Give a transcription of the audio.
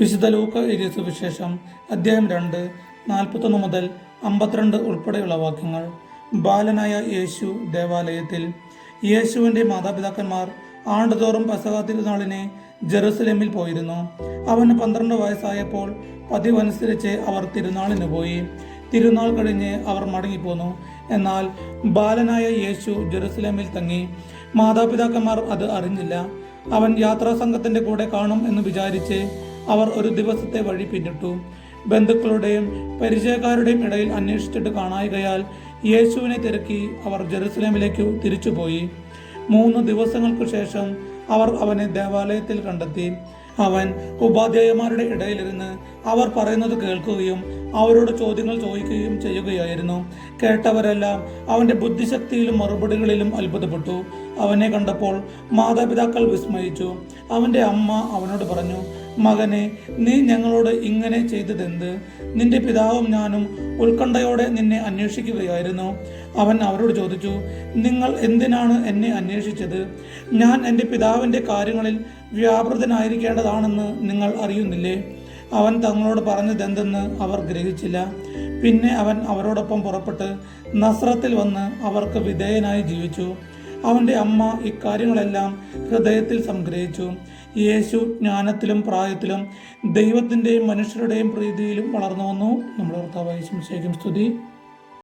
വിശുദ്ധ ലൂക്ക എഴുതിയ സുവിശേഷം അദ്ധ്യായം രണ്ട് നാൽപ്പത്തൊന്ന് മുതൽ അമ്പത്തിരണ്ട് ഉൾപ്പെടെയുള്ള വാക്യങ്ങൾ. ബാലനായ യേശു ദേവാലയത്തിൽ യേശുവിന്റെ മാതാപിതാക്കന്മാർ ആണ്ടുതോറും പസകാത്തിരുന്നാളിനെ ജെറുസലേമിൽ പോയിരുന്നു. അവന് പന്ത്രണ്ട് വയസ്സായപ്പോൾ പതിവനുസരിച്ച് അവർ തിരുനാളിന് പോയി. തിരുനാൾ കഴിഞ്ഞ് അവർ മടങ്ങിപ്പോന്നു. എന്നാൽ ബാലനായ യേശു ജെറുസലേമിൽ തങ്ങി. മാതാപിതാക്കന്മാർ അത് അറിഞ്ഞില്ല. അവൻ യാത്രാ സംഘത്തിന്റെ കൂടെ കാണും എന്ന് വിചാരിച്ച് അവർ ഒരു ദിവസത്തെ വഴി പിന്നിട്ടു. ബന്ധുക്കളുടെയും പരിചയക്കാരുടെയും ഇടയിൽ അന്വേഷിച്ചിട്ട് കാണായികയാൽ യേശുവിനെ തിരക്കി അവർ ജെറുസലേമിലേക്ക് തിരിച്ചുപോയി. മൂന്ന് ദിവസങ്ങൾക്ക് ശേഷം അവർ അവനെ ദേവാലയത്തിൽ കണ്ടെത്തി. അവൻ ഉപാധ്യായന്മാരുടെ ഇടയിലിരുന്ന് അവർ പറയുന്നത് കേൾക്കുകയും അവരോട് ചോദ്യങ്ങൾ ചോദിക്കുകയും ചെയ്യുകയായിരുന്നു. കേട്ടവരെല്ലാം അവന്റെ ബുദ്ധിശക്തിയിലും മറുപടികളിലും അത്ഭുതപ്പെട്ടു. അവനെ കണ്ടപ്പോൾ മാതാപിതാക്കൾ വിസ്മയിച്ചു. അവന്റെ അമ്മ അവനോട് പറഞ്ഞു മകനെ നീ ഞങ്ങളോട് ഇങ്ങനെ ചെയ്തതെന്ത്? നിന്റെ പിതാവും ഞാനും ഉത്കണ്ഠയോടെ നിന്നെ അന്വേഷിക്കുകയായിരുന്നു. അവൻ അവരോട് ചോദിച്ചു നിങ്ങൾ എന്തിനാണ് എന്നെ അന്വേഷിച്ചത്? ഞാൻ എന്റെ പിതാവിന്റെ കാര്യങ്ങളിൽ വ്യാപൃതനായിരിക്കേണ്ടതാണെന്ന് നിങ്ങൾ അറിയുന്നില്ലേ? അവൻ തങ്ങളോട് പറഞ്ഞതെന്തെന്ന് അവർ ഗ്രഹിച്ചില്ല. പിന്നെ അവൻ അവരോടൊപ്പം പുറപ്പെട്ട് നസ്രത്തിൽ വന്ന് അവർക്ക് വിധേയനായി ജീവിച്ചു. അവന്റെ അമ്മ ഇക്കാര്യങ്ങളെല്ലാം ഹൃദയത്തിൽ സംഗ്രഹിച്ചു. യേശു ജ്ഞാനത്തിലും പ്രായത്തിലും ദൈവത്തിന്റെയും മനുഷ്യരുടെയും പ്രീതിയിലും വളർന്നു വന്നു. നമ്മുടെ ഭർത്താവായ ശംശേഖം സ്തുതി.